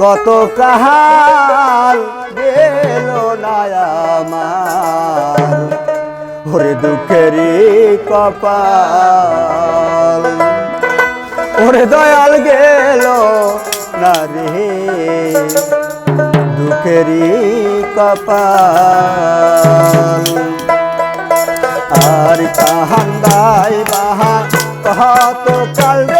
কত কাহাল গেল ওরে দুঃখের কপাল। ওরে দয়াল গেল না রে দুঃখেরই কপাল। আর কাহান্দাই বাহা কত কাল রে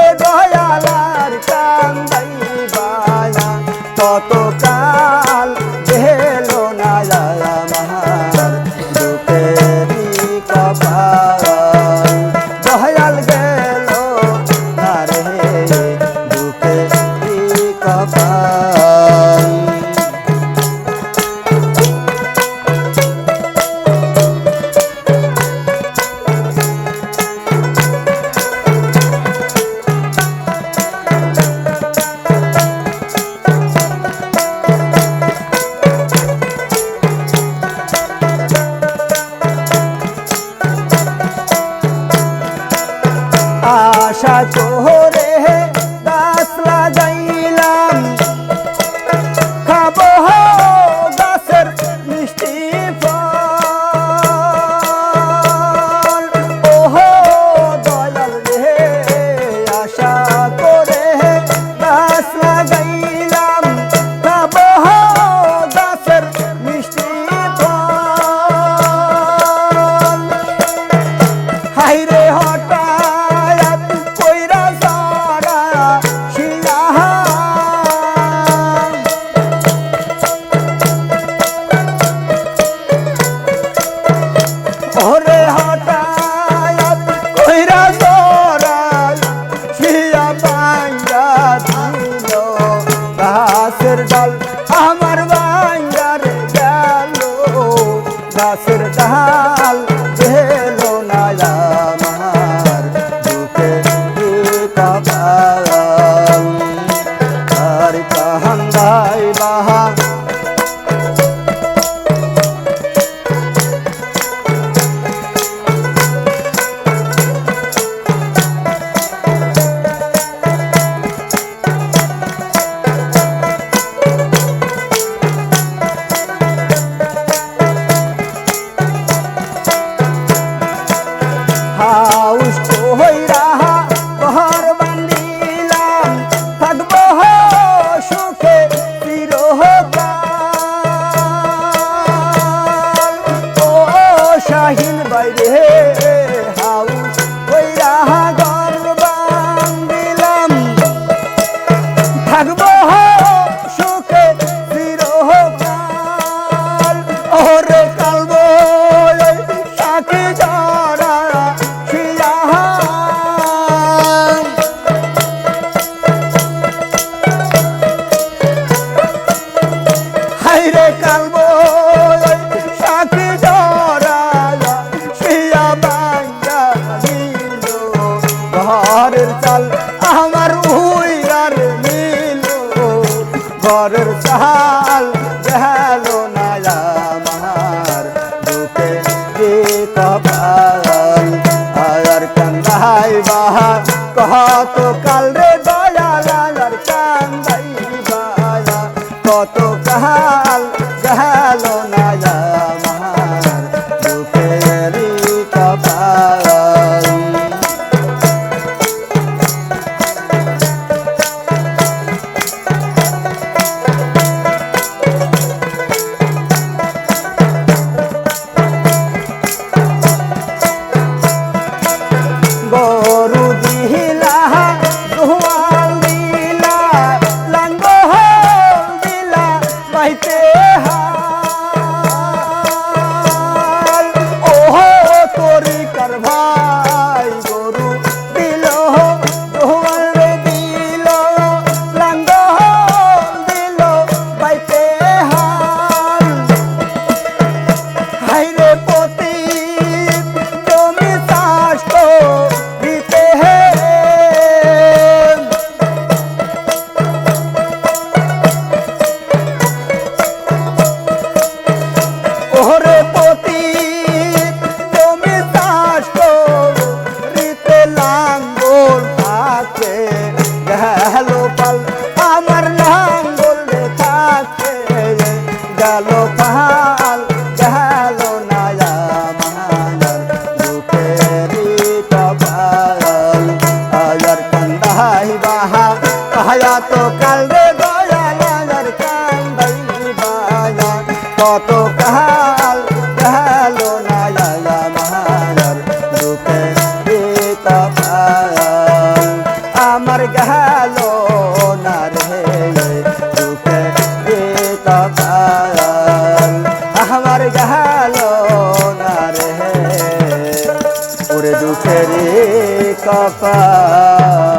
Friday, hey. चल हमर उइरर नीलो घरर चाल जहलो नाया महार दुखे की कहा तो कल रे दया लगर बाया कहा तो ভালো না রে দুঃখে কাল আমার গালো না রে ওরে দুঃখের কপাল।